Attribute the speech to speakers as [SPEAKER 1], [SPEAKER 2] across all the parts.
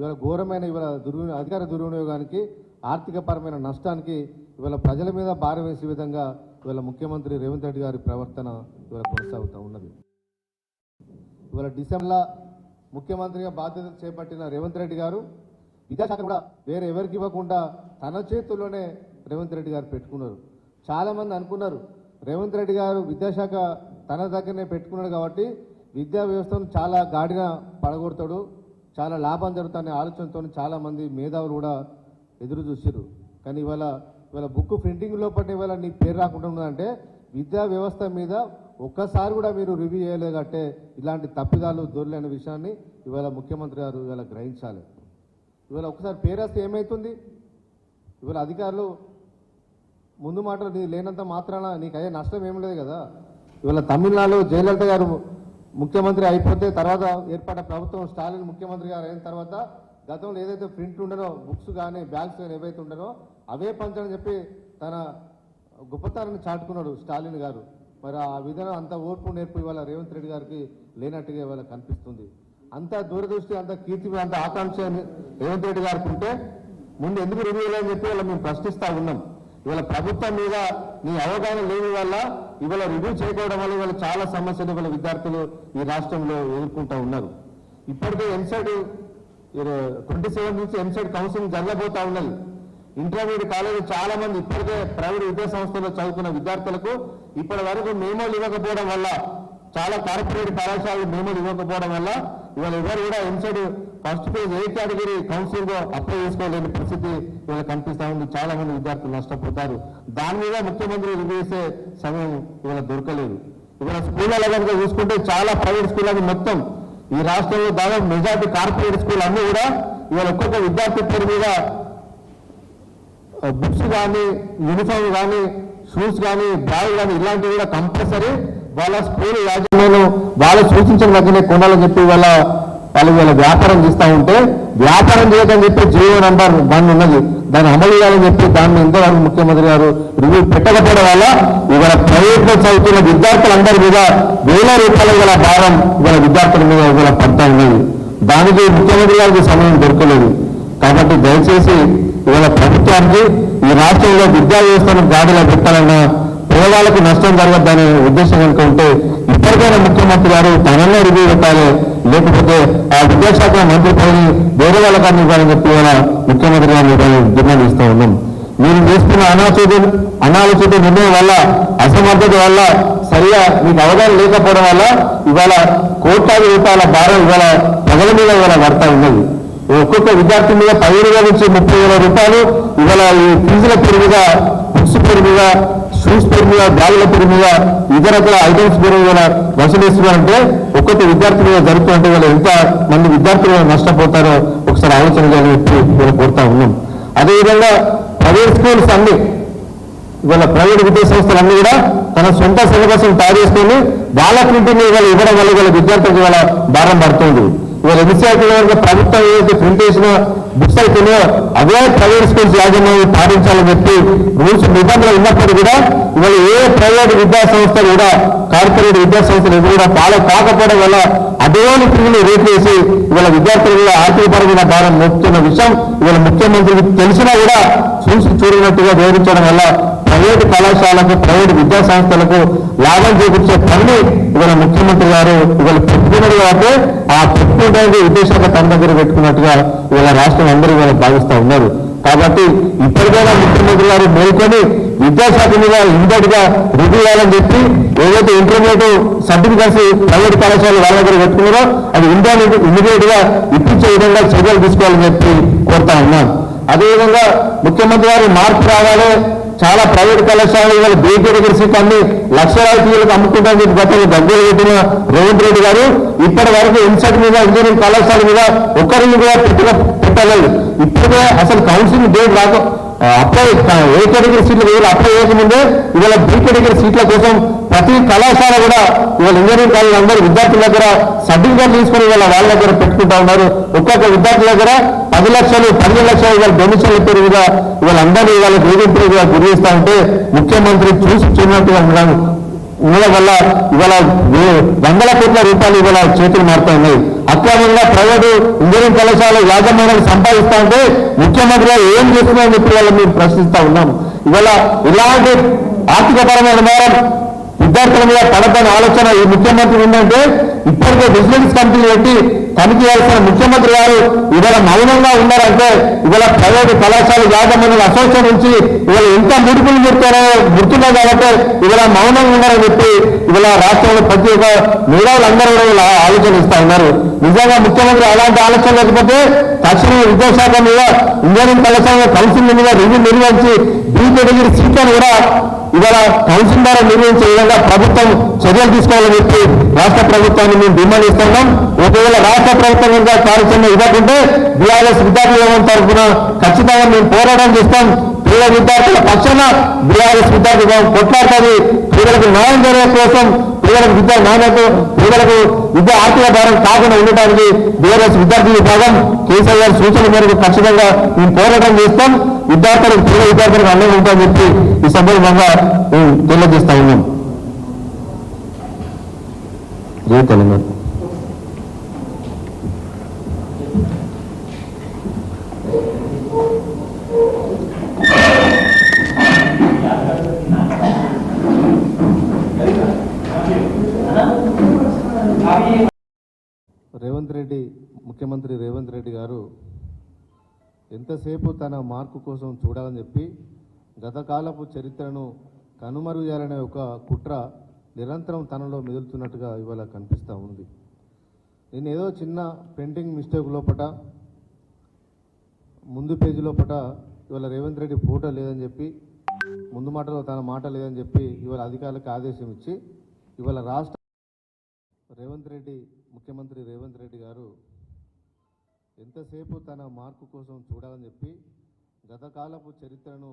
[SPEAKER 1] ఇవాళ ఘోరమైన ఇవాళ దుర్వి అధికార దుర్వినియోగానికి ఆర్థికపరమైన నష్టానికి ఇవాళ ప్రజల మీద భారం వేసే విధంగా ఇవాళ ముఖ్యమంత్రి రేవంత్ రెడ్డి గారి ప్రవర్తన ఇవాళ కొనసాగుతూ ఉన్నది. ఇవాళ డిసెంబర్లో ముఖ్యమంత్రిగా బాధ్యతలు చేపట్టిన రేవంత్ రెడ్డి గారు విద్యాశాఖ కూడా వేరే ఎవరికి ఇవ్వకుండా తన చేతుల్లోనే రేవంత్ రెడ్డి గారు పెట్టుకున్నారు. చాలామంది అనుకున్నారు రేవంత్ రెడ్డి గారు విద్యాశాఖ తన దగ్గరనే పెట్టుకున్నాడు కాబట్టి విద్యా వ్యవస్థను చాలా గాడిన పడగొడతాడు. చాలా లాభం జరుగుతుందనే ఆలోచనతో చాలామంది మేధావులు కూడా ఎదురు చూసారు కానీ ఇవాళ ఇవాళ బుక్ ప్రింటింగ్ లోపల ఇవాళ నీ పేరు రాకుండా ఉన్నదంటే విద్యా వ్యవస్థ మీద ఒక్కసారి కూడా మీరు రివ్యూ చేయలేదు అంటే ఇలాంటి తప్పిదాలు దొరలేని విషయాన్ని ఇవాళ ముఖ్యమంత్రి గారు ఇవాళ గ్రహించాలి. ఇవాళ ఒకసారి పేరేస్తే ఏమవుతుంది ఇవాళ అధికారులు ముందు మాటలు నీ లేనంత మాత్రాన నీకు అయ్యే నష్టం ఏం లేదు కదా? ఇవాళ తమిళనాడులో జయలలిత గారు ముఖ్యమంత్రి అయిపోతే తర్వాత ఏర్పడ్డ ప్రభుత్వం స్టాలిన్ ముఖ్యమంత్రి గారు అయిన తర్వాత గతంలో ఏదైతే ప్రింట్ ఉండనో బుక్స్ కానీ బ్యాగ్స్ కానీ ఏవైతే ఉండనో అవే పంచని చెప్పి తన గొప్పతనాన్ని చాటుకున్నాడు స్టాలిన్ గారు. మరి ఆ విధానం అంత ఓర్పు నేర్పు ఇవాళ రేవంత్ రెడ్డి గారికి లేనట్టుగా ఇవాళ కనిపిస్తుంది. అంత దూరదృష్టి అంత కీర్తి అంత ఆకాంక్ష రేవంత్ రెడ్డి గారికి ఉంటే ముందు ఎందుకు రివ్యూ అని చెప్పి ఇవాళ మేము ప్రశ్నిస్తా ఉన్నాం. ఇవాళ ప్రభుత్వం మీద నీ అవగాహన లేని వల్ల ఇవాళ రివ్యూ చేయకపోవడం వల్ల ఇవాళ చాలా సమస్యలు ఇవాళ విద్యార్థులు ఈ రాష్ట్రంలో ఎదుర్కొంటూ ఉన్నారు. ఇప్పటికే ఎంసెడ్ ట్వంటీ సెవెన్ నుంచి ఎంసెడ్ కౌన్సిలింగ్ జరగబోతా ఉన్నది. ఇంటర్మీడియట్ కాలేజీ చాలా మంది ఇప్పటికే ప్రైవేట్ విద్యా సంస్థల్లో చదువుకున్న విద్యార్థులకు ఇప్పటి వరకు మేమోలు ఇవ్వకపోవడం వల్ల చాలా కార్పొరేట్ కళాశాలలు మేమోలు ఇవ్వకపోవడం వల్ల ఇవాళ ఎవరు కూడా EAMCET first phase A category counselling apply చేసుకోలేని పరిస్థితి ఇవాళ కనిపిస్తా ఉంది. చాలా మంది విద్యార్థులు నష్టపోతారు. దాని మీద ముఖ్యమంత్రి రివ్యూ సమయం ఇవాళ దొరకలేదు. ఇవాళ స్కూళ్ళలో కనుక చూసుకుంటే చాలా ప్రైవేట్ స్కూళ్ళని మొత్తం ఈ రాష్ట్రంలో దాదాపు మెజార్టీ కార్పొరేట్ స్కూల్ అన్ని కూడా ఇవాళ ఒక్కొక్క విద్యార్థి పేరు మీద బుక్స్ కానీ యూనిఫామ్ కానీ షూస్ కానీ బ్యాగ్ కానీ ఇలాంటివి కూడా కంపల్సరీ వాళ్ళ స్కూల్ యాజమాన్యం వాళ్ళు సూచించిన దగ్గరే కొనాలని చెప్పి వాళ్ళ వాళ్ళు వీళ్ళ వ్యాపారం చేస్తూ ఉంటే వ్యాపారం చేయదని చెప్పి జియో నంబర్ వన్ ఉన్నది. దాన్ని అమలు చేయాలని చెప్పి దాన్ని ఇంతవరకు ముఖ్యమంత్రి గారు రివ్యూ పెట్టకపోవడం వల్ల ఇవాళ ప్రైవేట్లో చదువుతున్న విద్యార్థులందరి మీద వేల రూపాయల గల భారం ఇవాళ విద్యార్థుల మీద ఇవాళ పడతా ఉన్నది. దానికి ముఖ్యమంత్రి గారికి సమయం దొరకలేదు. కాబట్టి దయచేసి ఇవాళ ప్రభుత్వానికి ఈ రాష్ట్రంలో విద్యా వ్యవస్థను గాడిలో పెట్టాలన్న పేదవాళ్ళకు నష్టం జరగద్దనే ఉద్దేశం కనుక ఉంటే ఇప్పటికైనా ముఖ్యమంత్రి గారు తనలో రివ్యూ పెట్టాలి. లేకపోతే ఆ విద్యాశాఖ మంత్రి పదవి వేరే వాళ్ళకన్నా ఇవ్వాలని చెప్పి ముఖ్యమంత్రి గారిని డిమాండ్ ఇస్తూ ఉన్నాం. మీరు చేస్తున్న అనాలోచిత అనాలోచిత నిర్ణయం వల్ల అసమర్థత వల్ల సరిగా మీకు అవగాహన లేకపోవడం వల్ల ఇవాళ కోట్లాది రూపాయల భారం ఇవాళ ప్రజల మీద ఇవాళ పడతా ఉన్నది. ఒక్కొక్క విద్యార్థి మీద పదిహేను వేల నుంచి ముప్పై వేల రూపాయలు ఇవాళ ఈ ఫీజుల పెరుగుగా బుక్స్ పెరుగుగా షూస్ పేరు మీద బ్యాగుల పేరు మీద ఇతర ఐటమ్స్ పేరు మీద వసూలు ఇస్తున్నారంటే ఒక్కొక్క విద్యార్థి మీద జరుగుతుంటే వాళ్ళు ఎంత మంది విద్యార్థులు నష్టపోతారో ఒకసారి ఆలోచన చేయాలని చెప్పి మేము కోరుతా ఉన్నాం. అదేవిధంగా ప్రైవేట్ స్కూల్స్ అన్ని ఇవాళ ప్రైవేట్ విద్యా సంస్థలన్నీ కూడా తన సొంత సిలబస్ను తయారు చేసుకొని వాళ్ళ ప్రింటింగ్ ఇవాళ ఇవ్వడం వల్ల ఇవాళ విద్యార్థులకు ఇవాళ భారం పడుతుంది. ఇవాళ ఎన్సీఆర్టీ వరకు ప్రభుత్వం ఏదైతే ప్రింట్ చేసిన బుక్స్ అయితేనో అవే ప్రైవేట్ స్కూల్స్ యాజమాన్యం పాటించాలని చెప్పి రూల్స్ నిబంధనలు ఉన్నప్పటికీ కూడా ఇవాళ ఏ ప్రైవేట్ విద్యా సంస్థలు కూడా కార్పొరేట్ విద్యాసంస్థలు ఎదురు కూడా ఫాలో కాకపోవడం వల్ల అదేని పిల్లలు రేట్ వేసి ఇవాళ విద్యార్థులు కూడా ఆర్థికపరమైన భారం మోపుతున్న విషయం ఇవాళ ముఖ్యమంత్రికి తెలిసినా కూడా చూసి చూడనట్టుగా వివరించడం వల్ల ప్రైవేటు కళాశాలకు ప్రైవేటు విద్యా సంస్థలకు లాభం చేకూర్చే పని ఇవాళ ముఖ్యమంత్రి గారు ఇవాళ పెట్టుకున్నది కాబట్టి ఆ పెట్టుకుంటే విద్యాశాఖ తన దగ్గర పెట్టుకున్నట్టుగా ఇవాళ రాష్ట్రం అందరూ ఇవాళ భావిస్తూ ఉన్నారు. కాబట్టి ఇప్పటికైనా ముఖ్యమంత్రి గారు మేల్కొని విద్యాశాఖ మీద ఇంతటిగా గా రివ్యూ చేయాలని చెప్పి ఏదైతే ఇంటర్మీడియట్ సర్టిఫికెట్స్ ప్రైవేట్ కళాశాలలు వాళ్ళ దగ్గర పెట్టుకున్నారో అది ఇంటర్మీడియట్ ఇమీడియట్గా ఇప్పించే విధంగా చర్యలు తీసుకోవాలని చెప్పి కోరుతా ఉన్నాను అదేవిధంగా ముఖ్యమంత్రి గారు మార్పు రావాలి చాలా ప్రైవేట్ కళాశాలలు ఇవాళ బీజేపీ కేటగిరీ సీట్ అన్ని లక్షలాది ఫీజులకు అమ్ముకుంటామని చెప్పి గతంలో దగ్గర పెట్టిన రేవంత్ రెడ్డి గారు ఇప్పటి వరకు ఇన్సెట్ మీద ఇంజనీరింగ్ కళాశాల మీద ఒక్కరిని కూడా పెట్టిన పెట్టలేదు. ఇప్పుడే అసలు కౌన్సిలింగ్ డేట్ రాక అప్లై ఏ కేటగిరీ సీట్లు వేయాలి అప్లై చేయకముందే ఇవాళ బీ కేటగిరీ సీట్ల కోసం ప్రతి కళాశాల కూడా ఇవాళ ఇంజనీరింగ్ కాలేజ్ అందరూ విద్యార్థుల దగ్గర సర్టిఫికేట్ తీసుకుని ఇవాళ వాళ్ళ దగ్గర పెట్టుకుంటా ఉన్నారు. ఒక్కొక్క విద్యార్థుల దగ్గర పది లక్షలు పన్నెండు లక్షలు ఇవాళ డొమిషన్ పేరు మీద ఇవాళ అందరూ ఇవాళ వేధింపులుగా ఉంటే ముఖ్యమంత్రి చూసి చూడనట్టుగా ఉండడం ఉండడం వల్ల ఇవాళ వందల కోట్ల రూపాయలు ఇవాళ చేతులు మారుతా ఉన్నాయి. అక్రమంగా ప్రైవేటు ఇంజనీరింగ్ కళాశాల యాజమాన్యాలు సంపాదిస్తా ఉంటే ముఖ్యమంత్రిగా ఏం చేస్తున్నారని చెప్పి వాళ్ళు మేము ప్రశ్నిస్తా ఉన్నాము. ఇవాళ ఇలాంటి ఆర్థికపరమైన నేరం విద్యార్థుల మీద పడద్దని ఆలోచన ఈ ముఖ్యమంత్రి ఉందంటే ఇప్పటికే విజిలెన్స్ కమిటీ పెట్టి తనిఖీ చేయాల్సిన ముఖ్యమంత్రి గారు ఇవాళ మౌనంగా ఉన్నారంటే ఇవాళ ప్రైవేటు కళాశాల యాజమాన్యుల అసోసియేషన్ నుంచి ఇవాళ ఎంత ముడుపులు చెప్తారో గుర్తున్నాయి కాబట్టి ఇవాళ మౌనంగా ఉన్నారని చెప్పి ఇవాళ రాష్ట్రంలో ప్రతి ఒక్క మేధావులందరూ కూడా ఆలోచన ఇస్తా ఉన్నారు. నిజంగా ముఖ్యమంత్రి అలాంటి ఆలోచన లేకపోతే తక్షణమే విద్యాశాఖ మీద ఇంజనీరింగ్ కళాశాల కౌన్సిల్ మీద రివ్యూ నిర్వహించి బీ కేటగిరీ సీట్లను కూడా ఇవాళ కౌన్సిల్ ద్వారా నిర్వహించే విధంగా ప్రభుత్వం చర్యలు తీసుకోవాలని చెప్పి రాష్ట్ర ప్రభుత్వాన్ని మేము డిమాండ్ ఇస్తున్నాం ఒకవేళ రాష్ట్ర ప్రభుత్వం కనుక కార్యక్రమం ఇవ్వకుంటే బీఆర్ఎస్ విద్యార్థుల తరఫున ఖచ్చితంగా మేము పోరాటం చేస్తాం. పేద విద్యార్థుల పక్షాన బీఆర్ఎస్ విద్యార్థి విభాగం కొట్లాడుతుంది. పేదలకు న్యాయం జరగడం కోసం పేదలకు విద్యా నాణ్యత పేదలకు విద్య ఆర్థిక భారం కాకుండా ఉండటానికి బీఆర్ఎస్ విద్యార్థి విభాగం కేసీఆర్ గారి సూచన మేరకు ఖచ్చితంగా మేము పోరాటం చేస్తాం. విద్యార్థులకు పేద విద్యార్థులకు అండగా ఉంటామని చెప్పి ఈ సందర్భంగా మేము తెలియజేస్తా ఉన్నాం. జై తెలంగాణ.
[SPEAKER 2] రేవంత్ రెడ్డి ముఖ్యమంత్రి రేవంత్ రెడ్డి గారు ఎంతసేపు తన మార్కు కోసం చూడాలని చెప్పి గతకాలపు చరిత్రను కనుమరుగు చేయాలనే ఒక కుట్ర నిరంతరం తనలో మెదులుతున్నట్టుగా ఇవాళ కనిపిస్తూ ఉంది. నేను ఏదో చిన్న పెయింటింగ్ మిస్టేక్ లోపట ముందు పేజీ లోపట ఇవాళ రేవంత్ రెడ్డి ఫోటో లేదని చెప్పి ముందు మాటలో తన మాట లేదని చెప్పి ఇవాళ అధికారులకు ఆదేశం ఇచ్చి ఇవాళ రాష్ట్ర రేవంత్ రెడ్డి ముఖ్యమంత్రి రేవంత్ రెడ్డి గారు ఎంతసేపు తన మార్కు కోసం చూడాలని చెప్పి గతకాలపు చరిత్రను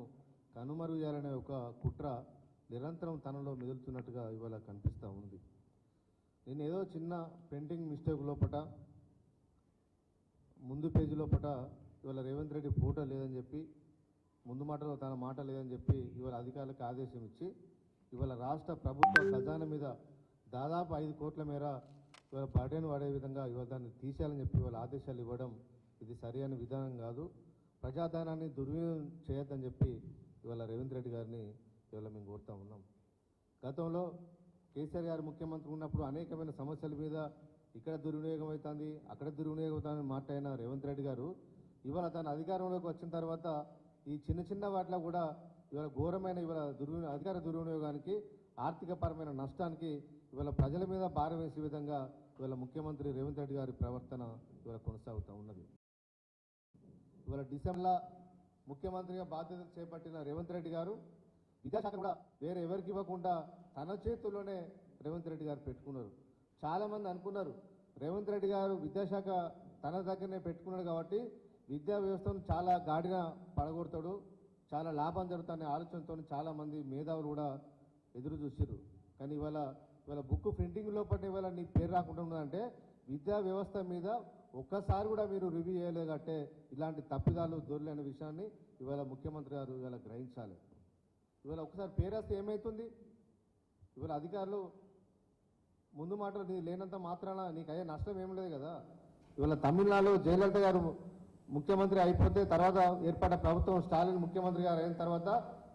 [SPEAKER 2] కనుమరుగు చేయాలనే ఒక కుట్ర నిరంతరం తనలో మెదులుతున్నట్టుగా ఇవాళ కనిపిస్తూ ఉంది. నేను ఏదో చిన్న పెయింటింగ్ మిస్టేక్ లోపట ముందు పేజీ లోపట ఇవాళ రేవంత్ రెడ్డి ఫోటో లేదని చెప్పి ముందు మాటలో తన మాట లేదని చెప్పి ఇవాళ అధికారులకు ఆదేశం ఇచ్చి ఇవాళ రాష్ట్ర ప్రభుత్వ ఖజానా మీద దాదాపు ఐదు కోట్ల మేర ఇవాళ పార్టీని వాడే విధంగా ఇవాళ దాన్ని తీసేయాలని చెప్పి వాళ్ళ ఆదేశాలు ఇవ్వడం ఇది సరి అయిన విధానం కాదు. ప్రజాధనాన్ని దుర్వినియోగం చేయొద్దని చెప్పి ఇవాళ రేవంత్ రెడ్డి గారిని ఇవాళ మేము కోరుతా ఉన్నాం. గతంలో కేసీఆర్ గారు ముఖ్యమంత్రి ఉన్నప్పుడు అనేకమైన సమస్యల మీద ఇక్కడ దుర్వినియోగం అవుతుంది అక్కడ దుర్వినియోగం అవుతుందని మాట్లాడిన రేవంత్ రెడ్డి గారు. ఇవాళ తన అధికారంలోకి వచ్చిన తర్వాత ఈ చిన్న చిన్న వాటిలో కూడా ఇవాళ ఘోరమైన ఇవాళ దుర్వినియోగ అధికార దుర్వినియోగానికి ఆర్థికపరమైన నష్టానికి ఇవాళ ప్రజల మీద భారం వేసే విధంగా ఇవాళ ముఖ్యమంత్రి రేవంత్ రెడ్డి గారి ప్రవర్తన ఇవాళ కొనసాగుతూ ఉన్నది. ఇవాళ డిసెంబర్లో ముఖ్యమంత్రిగా బాధ్యతలు చేపట్టిన రేవంత్ రెడ్డి గారు విద్యాశాఖ కూడా వేరే ఎవరికి ఇవ్వకుండా తన చేతుల్లోనే రేవంత్ రెడ్డి గారు పెట్టుకున్నారు. చాలామంది అనుకున్నారు రేవంత్ రెడ్డి గారు విద్యాశాఖ తన దగ్గరనే పెట్టుకున్నాడు కాబట్టి విద్యా వ్యవస్థను చాలా గాడిన పడగొడతాడు చాలా లాభం జరుగుతుందనే ఆలోచనతో చాలామంది మేధావులు కూడా ఎదురు చూసారు కానీ ఇవాళ ఇవాళ బుక్ ప్రింటింగ్ లోపల ఇవాళ నీ పేరు రాకుండా ఉన్నదంటే విద్యా వ్యవస్థ మీద ఒక్కసారి కూడా మీరు రివ్యూ చేయలేదు అంటే ఇలాంటి తప్పిదాలు దొరలేని విషయాన్ని ఇవాళ ముఖ్యమంత్రి గారు ఇవాళ గ్రహించాలి. ఇవాళ ఒకసారి పేరేస్తే ఏమవుతుంది ఇవాళ అధికారులు ముందు మాటలు నీ లేనంత మాత్రాన నీకు అయ్యే నష్టం ఏం లేదు కదా? ఇవాళ తమిళనాడు జయలలిత గారు ముఖ్యమంత్రి అయిపోతే తర్వాత ఏర్పడ్డ ప్రభుత్వం స్టాలిన్ ముఖ్యమంత్రి గారు అయిన తర్వాత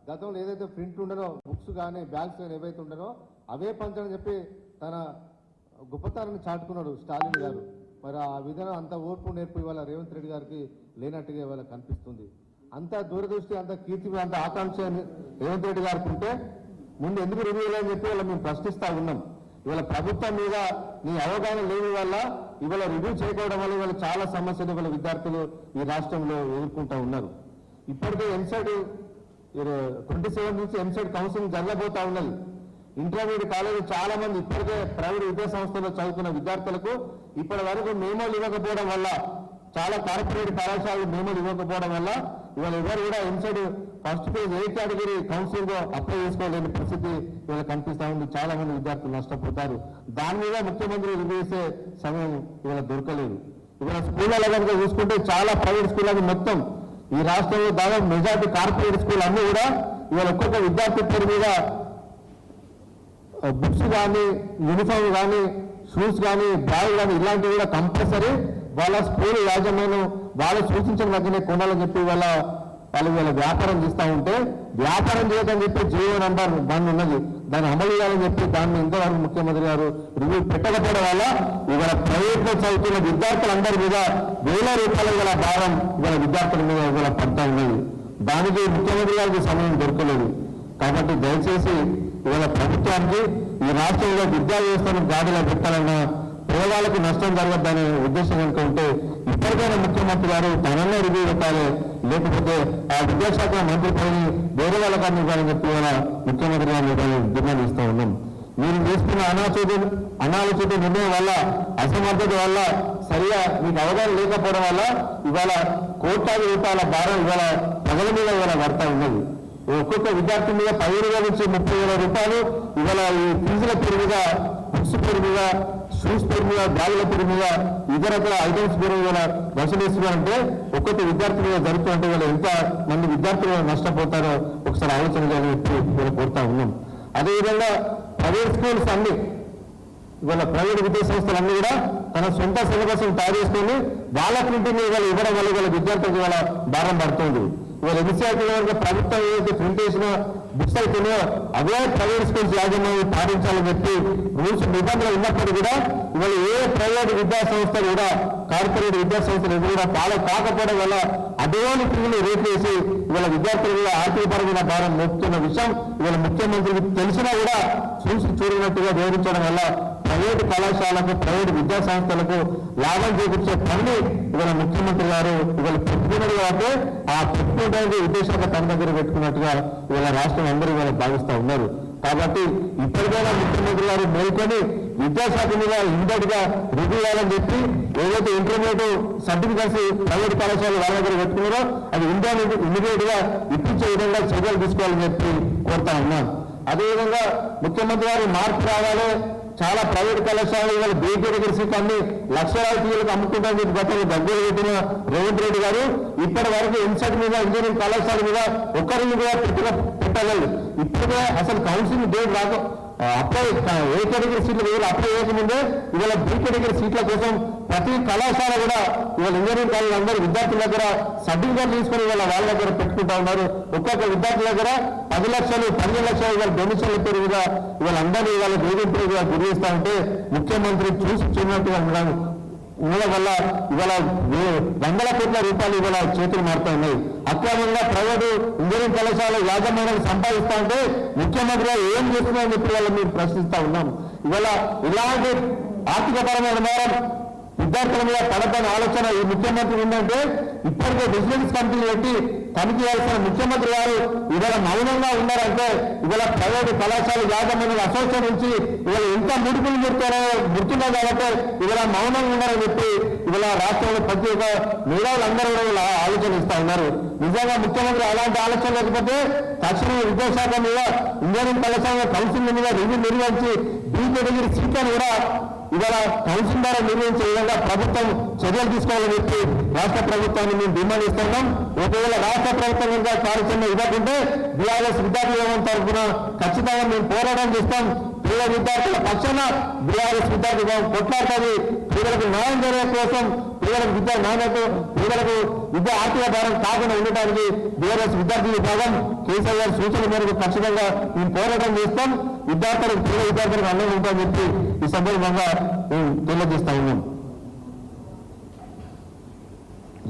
[SPEAKER 2] గతంలో ఏదైతే ప్రింట్ ఉండరో బుక్స్ కానీ బ్యాగ్స్ కానీ ఏవైతే ఉండరో అవే పంచని చెప్పి తన గొప్పతనాన్ని చాటుకున్నాడు స్టాలిన్ గారు. మరి ఆ విధానం అంత ఓర్పు నేర్పు ఇవాళ రేవంత్ రెడ్డి గారికి లేనట్టుగా ఇవాళ కనిపిస్తుంది. అంత దూరదృష్టి అంత కీర్తి అంత ఆకాంక్ష రేవంత్ రెడ్డి గారికి ఉంటే ముందు ఎందుకు రివ్యూ అని చెప్పి ఇవాళ మేము ప్రశ్నిస్తా ఉన్నాం. ఇవాళ ప్రభుత్వం మీద నీ అవగాహన లేని వల్ల ఇవాళ రివ్యూ చేయకపోవడం వల్ల ఇవాళ చాలా సమస్యలు ఇవాళ విద్యార్థులు ఈ రాష్ట్రంలో ఎదుర్కొంటూ ఉన్నారు. ఇప్పటికే ఎంసెట్ ట్వంటీ సెవెన్ నుంచి ఎంసెట్ కౌన్సిలింగ్ జరగబోతా ఉన్నది. ఇంటర్మీడియట్ కాలేజీ చాలా మంది ఇప్పటికే ప్రైవేట్ విద్యా సంస్థల్లో చదువుకున్న విద్యార్థులకు ఇప్పటి వరకు మేమోలు ఇవ్వకపోవడం వల్ల చాలా కార్పొరేట్ కళాశాలలు మేమోలు ఇవ్వకపోవడం వల్ల ఇవాళ ఎవరు కూడా EAMCET first phase A category counselling apply చేసుకోలేని పరిస్థితి ఇవాళ కనిపిస్తా ఉంది. చాలా మంది విద్యార్థులు నష్టపోతారు. దాని మీద ముఖ్యమంత్రి చేసే సమయం ఇవాళ దొరకలేదు. ఇవాళ స్కూళ్ళలో కనుక చూసుకుంటే చాలా ప్రైవేట్ స్కూళ్ళకి మొత్తం ఈ రాష్ట్రంలో దాదాపు మెజార్టీ కార్పొరేట్ స్కూల్ అన్ని కూడా ఇవాళ ఒక్కొక్క విద్యార్థి పేరు మీద బుక్స్ కానీ యూనిఫామ్ కానీ
[SPEAKER 1] షూస్ కానీ బ్యాగ్ కానీ ఇలాంటివి కూడా కంపల్సరీ వాళ్ళ స్కూల్ యాజమాన్యం వాళ్ళు సూచించిన మధ్యనే కొనాలని చెప్పి వాళ్ళ వాళ్ళు వీళ్ళ వ్యాపారం చేస్తూ ఉంటే వ్యాపారం చేయదని చెప్పి జియో నంబర్ వన్ ఉన్నది. దాన్ని అమలు చేయాలని చెప్పి దాన్ని ఇంతవరకు ముఖ్యమంత్రి గారు రివ్యూ పెట్టకపోవడం వల్ల ఇవాళ ప్రైవేట్లో చదువుతున్న విద్యార్థులందరి మీద వేల రూపాయల గల భారం ఇవాళ విద్యార్థుల మీద ఇవాళ పడతా ఉన్నది. దానికి ముఖ్యమంత్రి గారికి సమయం దొరకలేదు. కాబట్టి దయచేసి ఇవాళ ప్రభుత్వానికి ఈ రాష్ట్రంలో విద్యా వ్యవస్థను గాడిలో పెట్టాలన్న పేదవాళ్ళకి నష్టం జరగద్దనే ఉద్దేశం కనుక ఉంటే ఇప్పటికైనా ముఖ్యమంత్రి గారు తననే రివ్యూ పెట్టాలి. లేకపోతే ఆ విద్యాశాఖ మంత్రి పని వేరే వాళ్ళకి అందించాలని చెప్పి ఇవాళ ముఖ్యమంత్రి గారిని డిమాండ్ ఇస్తూ ఉన్నాం. మీరు చేస్తున్న అనాలోచిత అనాలోచిత నిర్ణయం వల్ల అసమర్థత వల్ల సరిగా మీకు అవగాహన లేకపోవడం వల్ల ఇవాళ కోట్లాది రూపాయల భారం ఇవాళ ప్రజల మీద ఇవాళ పడతా ఉన్నది. ఒక్కొక్క విద్యార్థి మీద పదిహేను వేల నుంచి ముప్పై వేల రూపాయలు ఇవాళ ఈ ఫీజుల పేరు మీద బుక్స్ పేరు మీద షూస్ పేరు మీద బ్యాగుల పేరు మీద ఇతరత్ర ఐటమ్స్ పేరు మీద ఒక్కొక్క విద్యార్థి మీద జరుగుతుంటే వాళ్ళు ఎంత మంది విద్యార్థులు నష్టపోతారో ఒకసారి ఆలోచన చేయాలని చెప్పి కోరుతా ఉన్నాం. అదేవిధంగా ప్రైవేట్ స్కూల్స్ అన్ని ఇవాళ ప్రైవేట్ విద్యా సంస్థలన్నీ కూడా తన సొంత సిలబస్ తయారు చేసుకొని వాళ్ళ ప్రింటింగ్ ఇవాళ ఇవ్వడం వల్ల ఇవాళ విద్యార్థులకు ఇవాళ భారం పడుతుంది. ఇవాళ ఎన్సీఆర్టీ వరకు ప్రభుత్వం ఏదైతే ప్రింట్ చేసిన బుక్స్ అయితేనే అదే ప్రైవేట్ స్కూల్స్ యాజమాన్యం పాటించాలని చెప్పి రూల్స్ నిబంధనలు ఉన్నప్పటికీ కూడా ఇవాళ ఏ ప్రైవేట్ విద్యాసంస్థ కూడా కార్పొరేట్ విద్యాసంస్థలు ఎదురు కూడా పాల కాకపోవడం వల్ల అదేని పిల్లలు రేట్ వేసి ఇవాళ విద్యార్థుల ఆర్థిక పరమైన భారం మోపుతున్న విషయం ఇవాళ ముఖ్యమంత్రికి తెలిసినా కూడా చూసి చూడనట్టుగా వివరించడం వల్ల ప్రైవేటు కళాశాలకు ప్రైవేటు విద్యా సంస్థలకు లాభం చేకూర్చే పని ఇవాళ ముఖ్యమంత్రి గారు ఇవాళ పెట్టుకున్నది కాబట్టి ఆ పెట్టుకోవడానికి విద్యాశాఖ తన దగ్గర పెట్టుకున్నట్టుగా ఇవాళ రాష్ట్రం అందరూ ఇవాళ భావిస్తూ ఉన్నారు. కాబట్టి ఇప్పటికైనా ముఖ్యమంత్రి గారు మేల్కొని విద్యాశాఖ మీద ఇమ్మీడియట్ రుజువు చేయాలని చెప్పి ఏదైతే ఇంటర్మీడియట్ సర్టిఫికెట్స్ ప్రైవేట్ కళాశాలలు వాళ్ళ దగ్గర పెట్టుకున్నారో అది ఇండియా ఇమీడియట్గా ఇప్పించే విధంగా చర్యలు తీసుకోవాలని చెప్పి కోరుతా ఉన్నాం. అదేవిధంగా ముఖ్యమంత్రి గారు మార్పు రావాలి చాలా ప్రైవేట్ కళాశాలలు ఇవాళ బీటీ దగ్గర సీట్లు అన్ని లక్షలాది అమ్ముకుంటారని చెప్పి గతంలో దగ్గర పెట్టిన రేవంత్ రెడ్డి గారు ఇప్పటి వరకు ఇన్సెట్ మీద ఇంజనీరింగ్ కళాశాల మీద ఒక్కరిని కూడా పెట్టిన పెట్టలేదు ఇప్పుడు అసలు కౌన్సిలింగ్ డేట్ రాక అప్లై ఏ కేటగిరీ సీట్లు వేయాలి. అప్లై చేయకముందే ఇవాళ బీ కేటగిరీ సీట్ల కోసం ప్రతి కళాశాల కూడా ఇవాళ ఇంజనీరింగ్ కాలేజ్ అందరూ విద్యార్థుల దగ్గర సర్టిఫికేట్ తీసుకొని ఇవాళ వాళ్ళ దగ్గర పెట్టుకుంటా ఉన్నారు. ఒక్కొక్క విద్యార్థుల దగ్గర పది లక్షలు పన్నెండు లక్షలు ఇవాళ డొనేషన్ల పేరు మీద ఇవాళ అందరినీ ఇవాళ వేధింపులు గురిస్తా ఉంటే ముఖ్యమంత్రి చూసి చూడనట్టుగా ఉండడానికి ఉండడం వల్ల ఇవాళ వందల కోట్ల రూపాయలు ఇవాళ చేతులు మారుతా ఉన్నాయి. అక్రమంగా ప్రైవేటు ఇంజనీరింగ్ కళాశాల యాజమాన్యం సంపాదిస్తా ఉంటే ముఖ్యమంత్రి ఏం చేస్తున్నారని చెప్పి వాళ్ళు మేము ప్రశ్నిస్తా ఉన్నాం. ఇవాళ ఇలాంటి ఆర్థికపరమైన నేరం విద్యార్థుల మీద పడతాన ఆలోచన ఈ ముఖ్యమంత్రి ఉందంటే ఇప్పటికే బిజినెస్ కంపెనీ పెట్టి పనిచేయాల్సిన ముఖ్యమంత్రి గారు ఇవాళ మౌనంగా ఉన్నారంటే ఇవాళ ప్రైవేటు కళాశాల యాజమాన్య అసోసియేషన్ నుంచి ఇవాళ ఎంత ముడుపులు ముడుతారో గుర్తున్నాయి కాబట్టి ఇవాళ మౌనంగా ఉన్నారని చెప్పి ఇవాళ రాష్ట్రంలో ప్రతి ఒక్క మేధావులందరూ కూడా ఆలోచనిస్తా ఆలోచన ఉన్నారు. నిజంగా ముఖ్యమంత్రి అలాంటి ఆలోచన లేకపోతే తక్షణమే విద్యాశాఖ మీద ఇంజనీరింగ్ కళాశాల కౌన్సిల్ మీద రివ్యూ నిర్వహించి బీజేపీ సీట్లను కూడా ఇవాళ కౌన్సిల్ ద్వారా నిర్వహించే విధంగా ప్రభుత్వం చర్యలు తీసుకోవాలని చెప్పి రాష్ట్ర ప్రభుత్వాన్ని మేము డిమాండ్ ఇస్తున్నాం ఒకవేళ రాష్ట్ర ప్రభుత్వం కనుక కార్యక్రమం ఇవ్వకుంటే బీఆర్ఎస్ విద్యార్థి యోగం తరఫున ఖచ్చితంగా మేము పోరాటం చేస్తాం. పేద విద్యార్థుల పక్షాన బీఆర్ఎస్ విద్యార్థి యోగం కొట్లాడుతుంది. పేదలకు న్యాయం జరిగే కోసం పేదలకు విద్యా నాణ్యత పేదలకు విద్యా ఆర్థిక భారం కాకుండా ఉండటానికి బీఆర్ఎస్ విద్యార్థి విభాగం కేసీఆర్ సూచన మేరకు ఖచ్చితంగా మేము పోరాటం చేస్తాం. విద్యార్థులకు పేద విద్యార్థులకు అండగా ఉంటామని చెప్పి ఈ సందర్భంగా మేము తెలియజేస్తా ఉన్నాం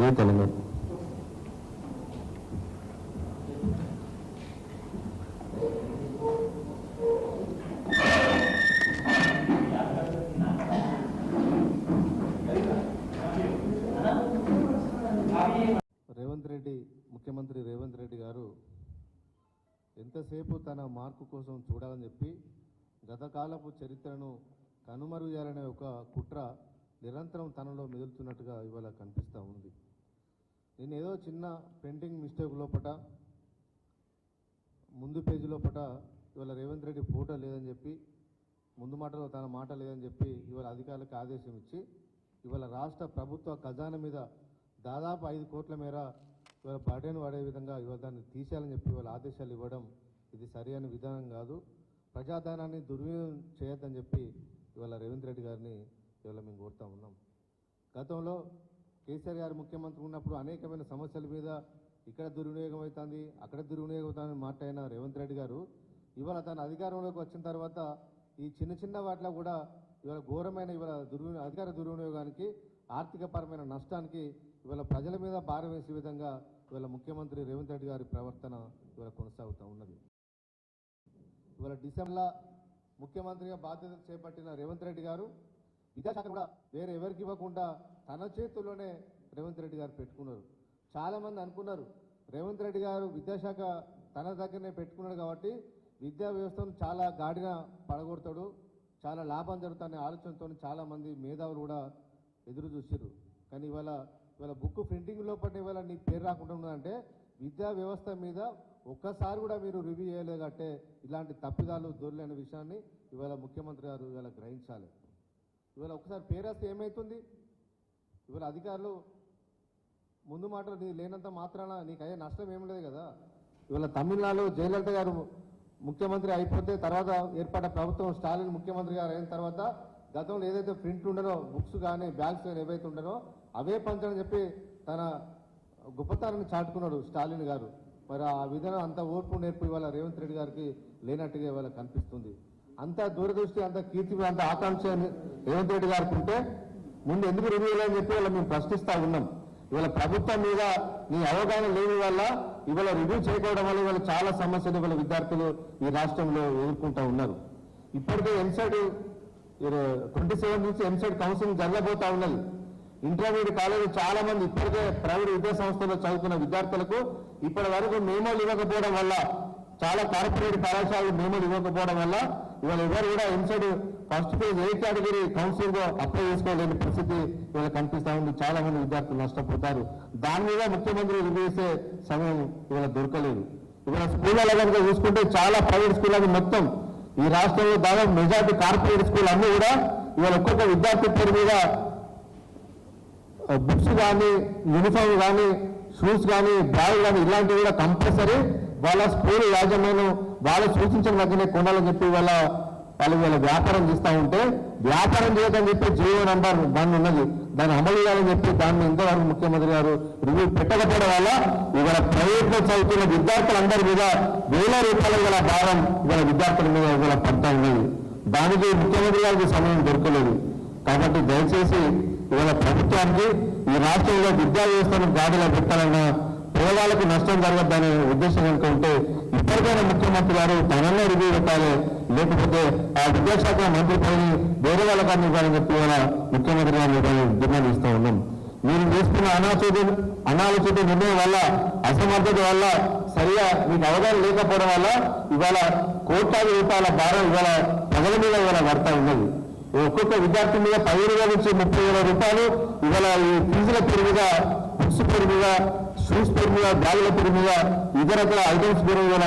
[SPEAKER 1] ఏ తెలంగాణ?
[SPEAKER 2] రేవంత్ రెడ్డి ముఖ్యమంత్రి రేవంత్ రెడ్డి గారు ఎంతసేపు తన మార్కు కోసం చూడాలని చెప్పి గతకాలపు చరిత్రను కనుమరుగుయాలనే ఒక కుట్ర నిరంతరం తనలో మెదులుతున్నట్టుగా ఇవాళ కనిపిస్తూ ఉంది. నేను ఏదో చిన్న పెయింటింగ్ మిస్టేక్ లోపట ముందు పేజీ లోపట ఇవాళ రేవంత్ రెడ్డి ఫోటో లేదని చెప్పి ముందు మాటలో తన మాట లేదని చెప్పి ఇవాళ అధికారులకు ఆదేశం ఇచ్చి ఇవాళ రాష్ట్ర ప్రభుత్వ ఖజానా మీద దాదాపు ఐదు కోట్ల మేర ఇవాళ బర్డెన్ పడే విధంగా ఇవాళ దాన్ని తీసేయాలని చెప్పి వాళ్ళ ఆదేశాలు ఇవ్వడం ఇది సరైన విధానం కాదు. ప్రజాధనాన్ని దుర్వినియోగం చేయొద్దని చెప్పి
[SPEAKER 1] ఇవాళ రేవంత్ రెడ్డి గారిని ఇవాళ మేము కోరుతా ఉన్నాం. గతంలో కేసీఆర్ గారు ముఖ్యమంత్రి ఉన్నప్పుడు అనేకమైన సమస్యల మీద ఇక్కడ దుర్వినియోగం అవుతుంది అక్కడ దుర్వినియోగం అవుతుందని మాట్లాడిన రేవంత్ రెడ్డి గారు ఇవాళ తన అధికారంలోకి వచ్చిన తర్వాత ఈ చిన్న చిన్న వాటిలో కూడా ఇవాళ ఘోరమైన ఇవాళ దుర్వి అధికార దుర్వినియోగానికి ఆర్థికపరమైన నష్టానికి ఇవాళ ప్రజల మీద భారం వేసే విధంగా ఇవాళ ముఖ్యమంత్రి రేవంత్ రెడ్డి గారి ప్రవర్తన ఇవాళ కొనసాగుతూ ఉన్నది. ఇవాళ డిసెంబర్లో ముఖ్యమంత్రిగా బాధ్యతలు చేపట్టిన రేవంత్ రెడ్డి గారు విద్యాశాఖ కూడా వేరే ఎవరికి ఇవ్వకుండా తన చేతుల్లోనే రేవంత్ రెడ్డి గారు పెట్టుకున్నారు. చాలామంది అనుకున్నారు రేవంత్ రెడ్డి గారు విద్యాశాఖ తన దగ్గరనే పెట్టుకున్నాడు కాబట్టి విద్యా వ్యవస్థను చాలా గాడిన పడగొడతాడు చాలా లాభం జరుగుతుందనే ఆలోచనతో చాలామంది మేధావులు కూడా ఎదురు చూసారు కానీ ఇవాళ ఇవాళ బుక్ ప్రింటింగ్ లోపల ఇవాళ నీ పేరు రాకుండా ఉన్నదంటే విద్యా వ్యవస్థ మీద ఒక్కసారి కూడా మీరు రివ్యూ చేయలేదు ఇలాంటి తప్పిదాలు దొరలేని విషయాన్ని ఇవాళ ముఖ్యమంత్రి గారు ఇవాళ గ్రహించాలి. ఇవాళ ఒకసారి పేరేస్తే ఏమవుతుంది ఇవాళ అధికారులు ముందు మాటలు నీ లేనంత మాత్రాన నీకు అయ్యే నష్టం ఏం లేదు కదా? ఇవాళ తమిళనాడు జయలలిత గారు ముఖ్యమంత్రి అయిపోతే తర్వాత ఏర్పడ్డ ప్రభుత్వం స్టాలిన్ ముఖ్యమంత్రి గారు అయిన తర్వాత గతంలో ఏదైతే ప్రింట్ ఉండనో బుక్స్ కానీ బ్యాగ్స్ కానీ ఏవైతే ఉండనో అవే పంచని చెప్పి తన గొప్పతనాన్ని చాటుకున్నాడు స్టాలిన్ గారు. మరి ఆ విధానం అంత ఓర్పు నేర్పు ఇవాళ రేవంత్ రెడ్డి గారికి లేనట్టుగా ఇవాళ కనిపిస్తుంది. అంత దూరదృష్టి అంత కీర్తి అంత ఆకాంక్ష రేవంత్ రెడ్డి గారికి ఉంటే ముందు ఎందుకు రివ్యూ అని చెప్పి ఇవాళ మేము ప్రశ్నిస్తా ఉన్నాం. ఇవాళ ప్రభుత్వం మీద నీ అవగాహన లేని వల్ల ఇవాళ రివ్యూ చేయకపోవడం వల్ల ఇవాళ చాలా సమస్యలు ఇవాళ విద్యార్థులు ఈ రాష్ట్రంలో ఎదుర్కొంటూ ఉన్నారు. ఇప్పటికే ఎంసెట్ ట్వంటీ సెవెన్ నుంచి ఎంసెట్ కౌన్సిలింగ్ జరగబోతా ఉన్నది. ఇంటర్మీడియట్ కాలేజ్ చాలా మంది ఇప్పటికే ప్రైవేట్ విద్యా సంస్థల్లో చదువుకున్న విద్యార్థులకు ఇప్పటి వరకు మేమోలు ఇవ్వకపోవడం వల్ల చాలా కార్పొరేట్ కళాశాలలు మేమోలు ఇవ్వకపోవడం వల్ల ఇవాళ ఎవరు కూడా EAMCET first phase A category counselling apply చేసుకోలేని పరిస్థితి ఇవాళ కనిపిస్తా ఉంది. చాలా మంది విద్యార్థులు నష్టపోతారు. దాని మీద ముఖ్యమంత్రి రివ్యూ చేసే సమయం ఇవాళ దొరకలేదు. ఇవాళ స్కూళ్ళ కనుక చూసుకుంటే చాలా ప్రైవేట్ స్కూళ్ళకి మొత్తం ఈ రాష్ట్రంలో దాదాపు మెజార్టీ కార్పొరేట్ స్కూల్ అన్ని కూడా ఇవాళ ఒక్కొక్క విద్యార్థి పేరు మీద బుక్స్ కానీ యూనిఫామ్ కానీ షూస్ కానీ బ్యాగ్ కానీ ఇలాంటివి కూడా కంపల్సరీ వాళ్ళ స్కూల్ యాజమాన్యం వాళ్ళు సూచించిన మధ్యనే కొనాలని చెప్పి వాళ్ళ వాళ్ళు వీళ్ళ వ్యాపారం చేస్తూ ఉంటే వ్యాపారం చేయదని చెప్పి జియో నంబర్ దాన్ని ఉన్నది. దాన్ని అమలు చేయాలని చెప్పి దాన్ని ఇంతవరకు ముఖ్యమంత్రి గారు రివ్యూ పెట్టకపోవడం వల్ల ఇవాళ ప్రైవేట్లో చదువుతున్న విద్యార్థులందరి మీద వేల రూపాయల గల భారం ఇవాళ విద్యార్థుల మీద ఇవాళ పడతా ఉన్నది. దానికి ముఖ్యమంత్రి గారికి సమయం దొరకలేదు. కాబట్టి దయచేసి ఇవాళ ప్రభుత్వానికి ఈ రాష్ట్రంలో విద్యా వ్యవస్థను గాడిలో పెట్టాలన్నా పేదవాళ్ళకు నష్టం జరగద్దనే ఉద్దేశం కనుక ఉంటే ఇప్పటికైనా ముఖ్యమంత్రి గారు తననే రివ్యూ పెట్టాలి. లేకపోతే ఆ విద్యాశాఖ మంత్రి పని వేరే వాళ్ళకి అందించాలని చెప్పి ముఖ్యమంత్రి గారిని ఇవాళ డిమాండ్ ఇస్తూ ఉన్నాం. మీరు చేస్తున్న అనాలోచిత అనాలోచిత నిర్ణయం వల్ల అసమర్థత వల్ల సరిగా మీకు అవగాహన లేకపోవడం వల్ల ఇవాళ కోట్లాది రూపాయల భారం ఇవాళ ప్రజల మీద ఇవాళ పడతా ఉన్నది. ఒక్కొక్క విద్యార్థి మీద పదిహేనుగా నుంచి ముప్పై వేల రూపాయలు ఇవాళ ఈ ఫీజుల పేరు మీద బుక్స్ పేరు మీద షూస్ పేరు మీద బ్యాగుల పేరు మీద ఇతరత్ర ఐటమ్స్ పేరు మీద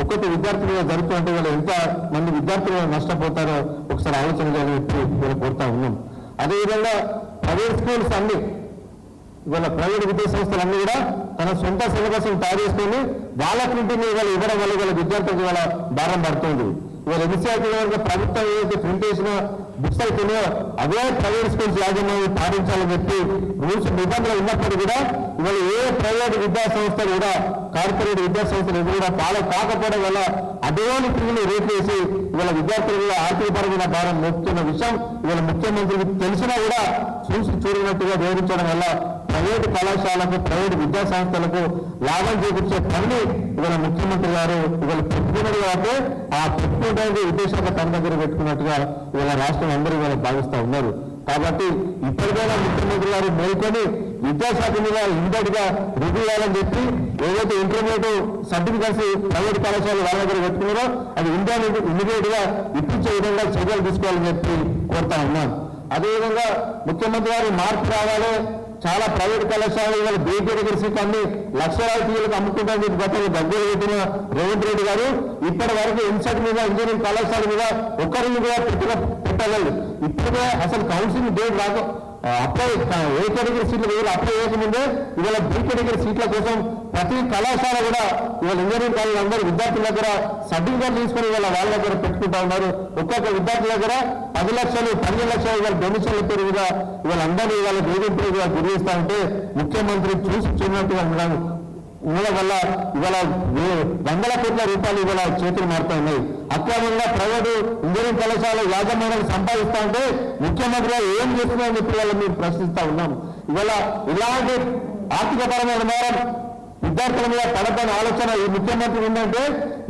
[SPEAKER 1] ఒక్కొక్క విద్యార్థి మీద జరుగుతుంటే వాళ్ళు ఎంత మంది విద్యార్థులు నష్టపోతారో ఒకసారి ఆలోచన చేయాలని చెప్పి మేము కోరుతా ఉన్నాం. అదేవిధంగా ప్రైవేట్ స్కూల్స్ అన్ని ఇవాళ ప్రైవేట్ విద్యా సంస్థలు అన్ని కూడా తన సొంత సిలబస్ తయారు చేసుకొని వాళ్ళ ప్రింటింగ్ ఇవాళ ఇవ్వడం వల్ల ఇవాళ విద్యార్థులకు ఇవాళ భారం పడుతుంది. ఇవాళ ఎన్సీఆర్టీ వరకు ప్రభుత్వం ఏదైతే ప్రింట్ చేసిన బుక్స్ అయితేనే అవే ప్రైవేట్ స్కూల్స్ యాజమాన్యం పాటించాలని చెప్పి రూల్స్ నిబంధనలు ఉన్నప్పటికీ కూడా ఇవాళ ఏ ప్రైవేట్ విద్యాసంస్థ కూడా కార్పొరేట్ విద్యాసంస్థలు ఎదురు కూడా ఫాలో కాకపోవడం వల్ల అడ్డవాని పిల్లలు రేట్ వేసి ఇవాళ విద్యార్థులు కూడా ఆర్థికపరమైన భారం మోపుతున్న విషయం ఇవాళ ముఖ్యమంత్రికి తెలిసినా కూడా చూసి చూడనట్టుగా వివరించడం వల్ల ప్రైవేటు కళాశాలకు ప్రైవేటు విద్యా సంస్థలకు లాభం చేకూర్చే పనిని ఇవాళ ముఖ్యమంత్రి గారు ఇవాళ పెట్టుకున్నది కాబట్టి ఆ పెట్టుకునే విద్యాశాఖ తన దగ్గర పెట్టుకున్నట్టుగా ఇవాళ రాష్ట్రం అందరూ ఇవాళ భావిస్తూ ఉన్నారు. కాబట్టి ఇప్పటికైనా ముఖ్యమంత్రి గారు మేల్కొని విద్యాశాఖ మీద ఇంటర్గా రివ్యూ చెప్పి ఏదైతే ఇంటర్మీడియట్ సర్టిఫికెట్స్ ప్రైవేట్ కళాశాలలు వాళ్ళ దగ్గర పెట్టుకున్నారో అది ఇండియా ఇమీడియట్గా ఇప్పించే విధంగా చర్యలు తీసుకోవాలని చెప్పి కోరుతా ఉన్నాను అదేవిధంగా ముఖ్యమంత్రి గారు మార్పు రావాలి చాలా ప్రైవేట్ కళాశాలలు ఇవాళ బీపీ దగ్గర అన్ని లక్షలాది ఫీజులకు అమ్ముకుంటారని చెప్పి గతంలో దగ్గర పెట్టిన రేవంత్ రెడ్డి గారు ఇప్పటి వరకు ఇన్సెట్ మీద ఇంజనీరింగ్ కళాశాల మీద ఒక్కరిని కూడా పెట్టిన పెట్టలేదు. ఇప్పుడే అసలు కౌన్సిలింగ్ డేట్ రాక అప్లై ఏ కేటగిరీ సీట్లు ఇవాళ అప్లై చేయకముందే ఇవాళ బి కేటగిరీ సీట్ల కోసం ప్రతి కళాశాల కూడా ఇవాళ ఇంజనీరింగ్ కాలేజ్ అందరూ విద్యార్థుల దగ్గర సర్టిఫికేట్ తీసుకుని ఇవాళ వాళ్ళ దగ్గర పెట్టుకుంటా ఉన్నారు. ఒక్కొక్క విద్యార్థి దగ్గర పది లక్షలు పన్నెండు లక్షలు ఇవాళ డొనేషన్ల పేరు కూడా ఇవాళ అందరినీ ఇవాళ వేధింపులు ఇవాళ గురి ఉంటే ముఖ్యమంత్రి చూసి చూసినట్టుగా ఉన్నాను. మూల వల్ల ఇవాళ వందల కోట్ల రూపాయలు ఇవాళ చేతులు మారుతా ఉన్నాయి. అక్రమంగా ప్రైవేటు ఇంజనీరింగ్ కళాశాల యాజమాన్యాలు సంపాదిస్తా ఉంటే ముఖ్యమంత్రి ఏం చేస్తున్నారని చెప్పి ఇవాళ మేము ప్రశ్నిస్తా ఉన్నాం ఇవాళ ఇలాంటి ఆర్థికపరమైన నేరం విద్యార్థుల మీద పడతాన ఆలోచన ఈ ముఖ్యమంత్రి ఉందంటే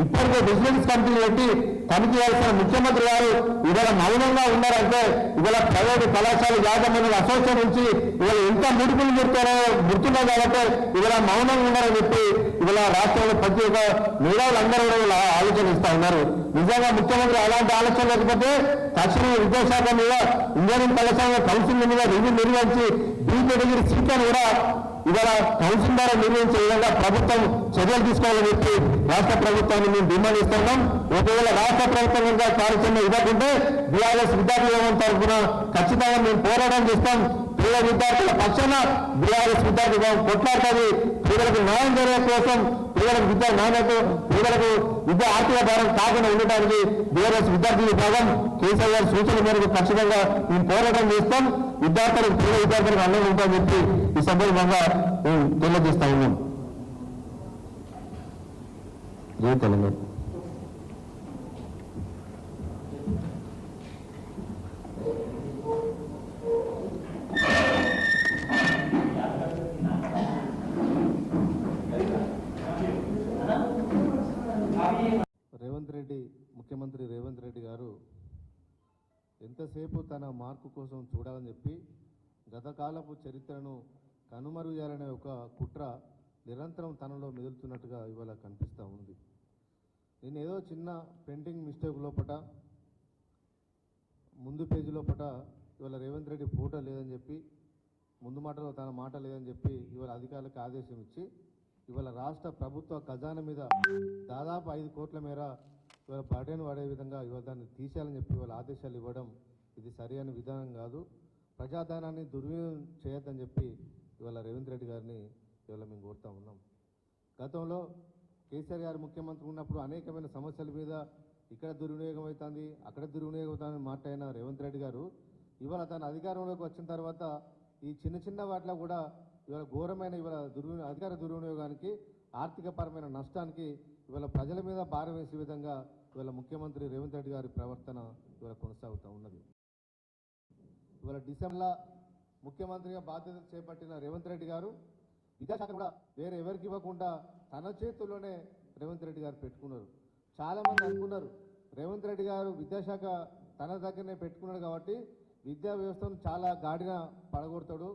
[SPEAKER 1] ఇప్పటికే బిజినెస్ కంపెనీ పెట్టి తనిఖీ చేయాల్సిన ముఖ్యమంత్రి గారు ఇవాళ మౌనంగా ఉన్నారంటే ఇవాళ ప్రైవేటు కళాశాల యాజమాన్యుల అసోసియేషన్ నుంచి ఇవాళ ఎంత ముడుపులు ముడుతారో గుర్తున్నా కాబట్టి ఇవాళ మౌనంగా ఉన్నారని చెప్పి ఇవాళ రాష్ట్రంలో ప్రతి ఒక్క మేధావులందరూ కూడా ఆలోచనిస్తా ఆలోచన ఇస్తా ఉన్నారు. నిజంగా ముఖ్యమంత్రి అలాంటి ఆలోచన లేకపోతే తక్షణమే విద్యాశాఖ మీద ఇంజనీరింగ్ కళాశాల కౌన్సిల్ మీద రివ్యూ నిర్వహించి బీ కేటగిరీ సీట్లను కూడా ఇవాళ కౌన్సిల్ ద్వారా నిర్వహించే విధంగా ప్రభుత్వం చర్యలు తీసుకోవాలని చెప్పి రాష్ట్ర ప్రభుత్వాన్ని మేము డిమాండ్ ఇస్తున్నాం ఒకవేళ రాష్ట్ర ప్రభుత్వం కనుక కార్యక్రమం ఇవ్వకుంటే బీఆర్ఎస్ విద్యార్థుల తరఫున ఖచ్చితంగా మేము పోరాటం చేస్తాం. పేద విద్యార్థుల పక్షాన బీఆర్ఎస్ విద్యార్థి కొట్లాడుతుంది. పేదలకు న్యాయం జరిగే కోసం పేదలకు విద్యా నాణ్యత పేదలకు విద్య ఆర్థిక భారం కాకుండా ఉండటానికి బీఆర్ఎస్ విద్యార్థి విభాగం కేసీఆర్ సూచన మేరకు ఖచ్చితంగా మేము పోరాటం చేస్తాం. విద్యార్థులకు పేద విద్యార్థులకు అండగా ఉంటామని చెప్పి ఈ సందర్భంగా మేము తెలియజేస్తా ఉన్నాం జై తెలంగాణ.
[SPEAKER 2] ఎంతసేపు తన మార్కు కోసం చూడాలని చెప్పి గతకాలపు చరిత్రను కనుమరుగు ఒక కుట్ర నిరంతరం తనలో మెదులుతున్నట్టుగా ఇవాళ కనిపిస్తూ ఉంది. నేను ఏదో చిన్న పెయింటింగ్ మిస్టేక్ లోపట ముందు పేజీ లోపట ఇవాళ రేవంత్ రెడ్డి ఫోటో లేదని చెప్పి ముందు మాటలో తన మాట లేదని చెప్పి ఇవాళ అధికారులకు ఆదేశం ఇచ్చి ఇవాళ రాష్ట్ర ప్రభుత్వ ఖజానా మీద దాదాపు ఐదు కోట్ల మేర ఇవాళ బటన్ పడే విధంగా ఇవాళ దాన్ని తీసేయాలని చెప్పి ఇవాళ ఆదేశాలు ఇవ్వడం ఇది సరి సరైన విధానం కాదు. ప్రజాధనాన్ని దుర్వినియోగం చేయొద్దని చెప్పి ఇవాళ రేవంత్ రెడ్డి గారిని ఇవాళ మేము కోరుతా ఉన్నాం. గతంలో కేసీఆర్ గారు ముఖ్యమంత్రి ఉన్నప్పుడు అనేకమైన సమస్యల మీద ఇక్కడ దుర్వినియోగం అవుతుంది అక్కడ దుర్వినియోగం అవుతుందని మాట్లాడిన రేవంత్ రెడ్డి గారు ఇవాళ తన అధికారంలోకి వచ్చిన తర్వాత ఈ చిన్న చిన్న వాటిలో కూడా ఇవాళ ఘోరమైన ఇవాళ దుర్వినియోగ అధికార దుర్వినియోగానికి ఆర్థికపరమైన నష్టానికి ఇవాళ ప్రజల మీద భారం వేసే విధంగా ఇవాళ ముఖ్యమంత్రి రేవంత్ రెడ్డి గారి ప్రవర్తన ఇవాళ కొనసాగుతూ ఉన్నది. ఇవాళ డిసెంబర్లో ముఖ్యమంత్రిగా బాధ్యతలు చేపట్టిన రేవంత్ రెడ్డి గారు విద్యాశాఖ కూడా వేరే ఎవరికి ఇవ్వకుండా తన చేతుల్లోనే రేవంత్ రెడ్డి గారు పెట్టుకున్నారు. చాలామంది అనుకున్నారు రేవంత్ రెడ్డి గారు విద్యాశాఖ తన దగ్గరనే పెట్టుకున్నాడు కాబట్టి విద్యా వ్యవస్థను చాలా గాడిన పడగొడతాడు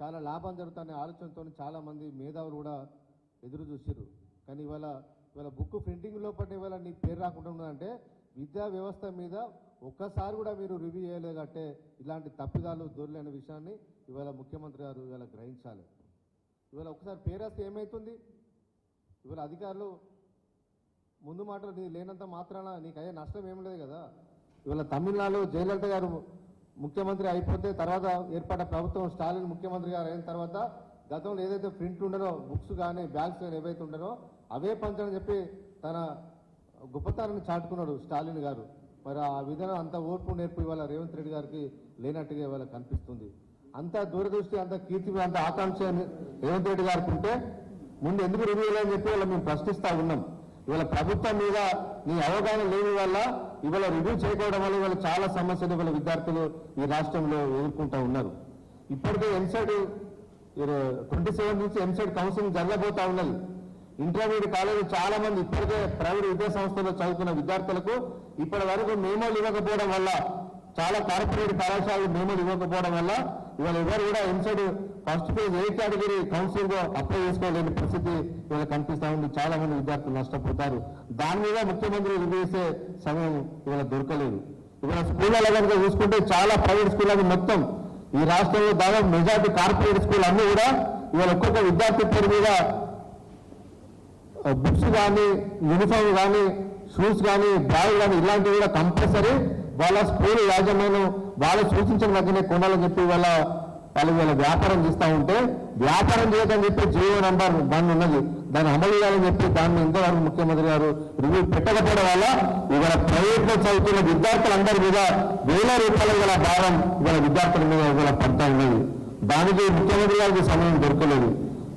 [SPEAKER 2] చాలా లాభం జరుగుతుందనే ఆలోచనతో చాలామంది మేధావులు కూడా ఎదురు చూసారు కానీ ఇవాళ ఇవాళ బుక్ ప్రింటింగ్ లోపల ఇవాళ నీ పేరు రాకుండా ఉన్నదంటే విద్యా వ్యవస్థ మీద ఒక్కసారి కూడా మీరు రివ్యూ చేయలేదంటే ఇలాంటి తప్పిదాలు దొరలేని విషయాన్ని ఇవాళ ముఖ్యమంత్రి గారు ఇవాళ గ్రహించాలి. ఇవాళ ఒకసారి పేరేస్తే ఏమవుతుంది ఇవాళ అధికారులు ముందు మాటలు నీ లేనంత మాత్రాన నీకు అయ్యే నష్టం ఏం లేదు కదా? ఇవాళ తమిళనాడు జయలలిత గారు ముఖ్యమంత్రి అయిపోతే తర్వాత ఏర్పడ్డ ప్రభుత్వం స్టాలిన్ ముఖ్యమంత్రి గారు అయిన తర్వాత గతంలో ఏదైతే ప్రింట్ ఉండనో బుక్స్ కానీ బ్యాగ్స్ కానీ ఏవైతే ఉండనో అవే పంచని చెప్పి తన గొప్పతనాన్ని చాటుకున్నాడు స్టాలిన్ గారు. మరి ఆ విధానం అంత ఓర్పు నేర్పు ఇవాళ రేవంత్ రెడ్డి గారికి లేనట్టుగా ఇవాళ కనిపిస్తుంది. అంత దూరదృష్టి అంత కీర్తి అంత ఆకాంక్ష రేవంత్ రెడ్డి గారికి ఉంటే ముందు ఎందుకు రివ్యూ అని చెప్పి ఇవాళ మేము ప్రశ్నిస్తా ఉన్నాం. ఇవాళ ప్రభుత్వం మీద నీ అవగాహన లేని వల్ల ఇవాళ రివ్యూ చేయకపోవడం వల్ల ఇవాళ చాలా సమస్యలు ఇవాళ విద్యార్థులు ఈ రాష్ట్రంలో ఎదుర్కొంటూ ఉన్నారు. ఇప్పటికే ఎంసెడ్ ట్వంటీ సెవెన్ నుంచి ఎంసెడ్ కౌన్సిలింగ్ జరగబోతా ఉన్నది. ఇంటర్మీడియట్ కాలేజీ చాలా మంది ఇప్పటికే ప్రైవేట్ విద్యా సంస్థల్లో చదువుకున్న విద్యార్థులకు ఇప్పటి వరకు మేమోలు ఇవ్వకపోవడం వల్ల చాలా కార్పొరేట్ కళాశాలలు మేమోలు ఇవ్వకపోవడం వల్ల ఇవాళ ఎవరు కూడా EAMCET first phase A category counselling apply చేసుకోలేని పరిస్థితి ఇవాళ కనిపిస్తా ఉంది. చాలా మంది విద్యార్థులు నష్టపోతారు. దాని మీద ముఖ్యమంత్రి రివ్యూ చేసే సమయం ఇవాళ దొరకలేదు. ఇవాళ స్కూళ్ళ కనుక చూసుకుంటే చాలా ప్రైవేట్ స్కూళ్ళని మొత్తం ఈ రాష్ట్రంలో దాదాపు మెజార్టీ కార్పొరేట్ స్కూల్ అన్ని కూడా ఇవాళ ఒక్కొక్క విద్యార్థి పేరు మీద బుక్స్ కానీ యూనిఫామ్ కానీ షూస్ కానీ బ్యాగ్ కానీ ఇలాంటివి కూడా కంపల్సరీ వాళ్ళ స్కూల్ యాజమాన్యం వాళ్ళు సూచించిన దగ్గరనే కొనాలని చెప్పి వాళ్ళ
[SPEAKER 1] వాళ్ళు వీళ్ళ వ్యాపారం చేస్తూ ఉంటే వ్యాపారం చేయకని చెప్పి జియో నెంబర్ వన్ ఉన్నది. దాన్ని అమలు చేయాలని చెప్పి దాన్ని ఇంతవరకు ముఖ్యమంత్రి గారు రివ్యూ పెట్టకపోవడం వల్ల ఇవాళ ప్రైవేట్లో చదువుతున్న విద్యార్థులందరి మీద వేల రూపాయల గల భారం ఇవాళ విద్యార్థుల మీద ఇవాళ పడతా ఉన్నది. దానికి ముఖ్యమంత్రి గారికి సమయం దొరకలేదు.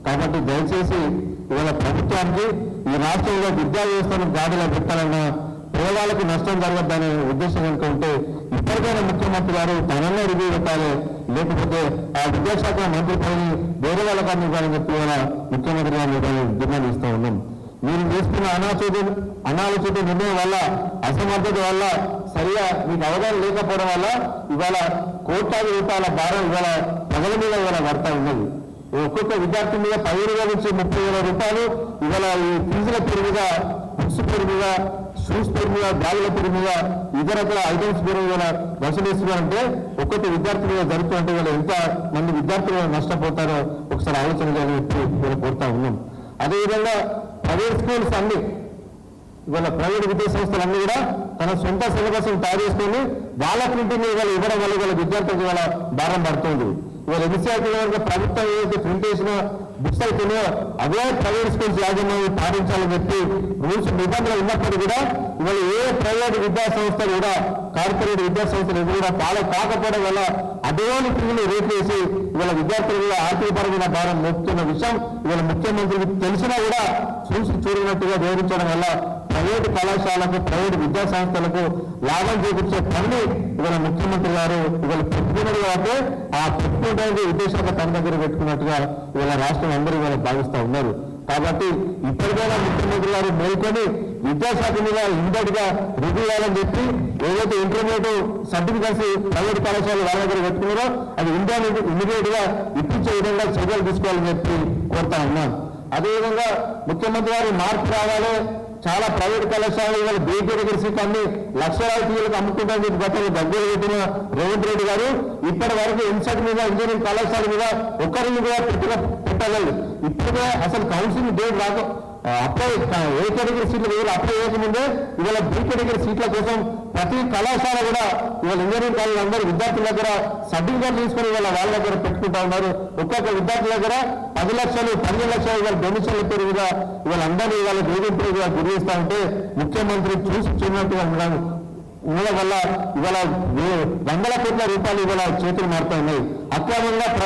[SPEAKER 1] కాబట్టి దయచేసి ఇవాళ ప్రభుత్వానికి ఈ రాష్ట్రంలో విద్యా వ్యవస్థను గాడిలో పెట్టాలన్న పేదలకు నష్టం జరగద్దనే ఉద్దేశం కనుక ఉంటే ఇప్పటికైనా ముఖ్యమంత్రి గారు తననే రివ్యూ పెట్టాలి. లేకపోతే ఆ విద్యాశాఖ మంత్రి పని వేరే వాళ్ళకి ఇవ్వాలని చెప్పి ఇవాళ ముఖ్యమంత్రి గారిని డిమాండ్ ఇస్తూ ఉన్నాం. మీరు చేస్తున్న అనాలోచిత అనాలోచిత నిర్ణయం వల్ల అసమర్థత వల్ల సరిగా మీకు అవగాహన లేకపోవడం వల్ల ఇవాళ కోట్లాది రూపాయల భారం ఇవాళ ప్రజల మీద ఇవాళ పడతా ఉన్నది. ఒక్కొక్క విద్యార్థి మీద పదిహేను వేల నుంచి ముప్పై వేల రూపాయలు ఇవాళ ఈ ఫీజుల పేరు మీద బుక్స్ పేరు మీద షూస్ పేరు మీద బ్యాగుల పేరు మీద ఇతర ఐటమ్స్ పేరు మీద వసూలు ఇస్తున్నారంటే ఒక్కొక్క విద్యార్థి మీద జరుగుతుంటే వాళ్ళు ఎంత మంది విద్యార్థులు నష్టపోతారో ఒకసారి ఆలోచన చేయాలని చెప్పి కోరుతా ఉన్నాం. అదేవిధంగా ప్రైవేట్ స్కూల్స్ అన్ని ఇవాళ ప్రైవేట్ విద్యా సంస్థలన్నీ కూడా తన సొంత సిలబస్ను తయారు చేసుకొని వాళ్ళ ప్రింటింగ్ ఇవాళ ఇవ్వడం వల్ల విద్యార్థులకు ఇవాళ భారం పడుతుంది. ఇవాళ ఎన్సీఆర్టీ వరకు ప్రభుత్వం ఏదైతే ప్రింట్ చేసిన బుక్స్ అయితేనే అదే ప్రైవేట్ స్కూల్స్ యాజమాన్యం పాటించాలని చెప్పి రూల్స్ నిబంధనలు ఉన్నప్పటికీ కూడా ఇవాళ ఏ ప్రైవేట్ విద్యాసంస్థలు కూడా కార్పొరేట్ విద్యాసంస్థలు ఎదురు కూడా ఫాలో కాకపోవడం వల్ల అదేవాని పిల్లలు రేట్ వేసి ఇవాళ విద్యార్థులు కూడా ఆర్థికపరమైన భారం మోపుతున్న విషయం ఇవాళ ముఖ్యమంత్రికి తెలిసినా కూడా చూసి చూడనట్టుగా వివరించడం వల్ల ప్రైవేటు కళాశాలకు ప్రైవేటు విద్యా సంస్థలకు లాభం చూపించే పనులు ఇవాళ ముఖ్యమంత్రి గారు ఇవాళ పెట్టుకున్నది కాబట్టి ఆ పెట్టుకుంటే విద్యాశాఖ తన దగ్గర పెట్టుకున్నట్టుగా ఇవాళ రాష్ట్రం అందరూ ఇవాళ భావిస్తూ ఉన్నారు. కాబట్టి ఇప్పటికైనా ముఖ్యమంత్రి గారు మేల్కొని విద్యాశాఖ మీద ఇమ్మీడియట్గా చేయాలని చెప్పి ఏదైతే ఇంటర్మీడియట్ సర్టిఫికెట్స్ ప్రైవేట్ కళాశాల వాళ్ళ దగ్గర పెట్టుకున్నారో అది ఇంటర్మీడియట్ ఇమీడియట్గా ఇప్పించే విధంగా చర్యలు తీసుకోవాలని చెప్పి కోరుతా ఉన్నాను అదేవిధంగా ముఖ్యమంత్రి గారు మార్పు రావాలి చాలా ప్రైవేట్ కళాశాలలు ఇవాళ బీటీ దగ్గర సీట్ అన్ని లక్షలాది ఫీజులకు అమ్ముకుంటారని చెప్పి గతంలో దగ్గర పెట్టిన రేవంత్ రెడ్డి గారు ఇప్పటి వరకు ఇన్సెట్ మీద ఇంజనీరింగ్ కళాశాల మీద ఒక్కరిని కూడా పెట్టిన పెట్టలేదు. ఇప్పుడే అసలు కౌన్సిలింగ్ డేట్ రాక అప్లై ఏ కేటగిరీ సీట్లు వేయాలి అప్లై చేయకముందే ఇవాళ బీ కేటగిరీ సీట్ల కోసం ప్రతి కళాశాల కూడా ఇవాళ ఇంజనీరింగ్ కాలేజ్ అందరూ విద్యార్థుల దగ్గర సర్టిఫికేట్ తీసుకొని ఇవాళ వాళ్ళ దగ్గర పెట్టుకుంటా ఉన్నారు. ఒక్కొక్క విద్యార్థుల దగ్గర పది లక్షలు పన్నెండు లక్షలు ఇవాళ డొనేషన్ల పేరు ఇవాళ అందరూ ఇవాళ వేధింపులు ఇవాళ గురిస్తా ఉంటే ముఖ్యమంత్రి చూసి చూడనట్టుగా ఉన్నాను ఉండడం వల్ల ఇవాళ వందల కోట్ల రూపాయలు ఇవాళ చేతులు మారుతా ఉన్నాయి. అక్రమంగా ప్రైవేట్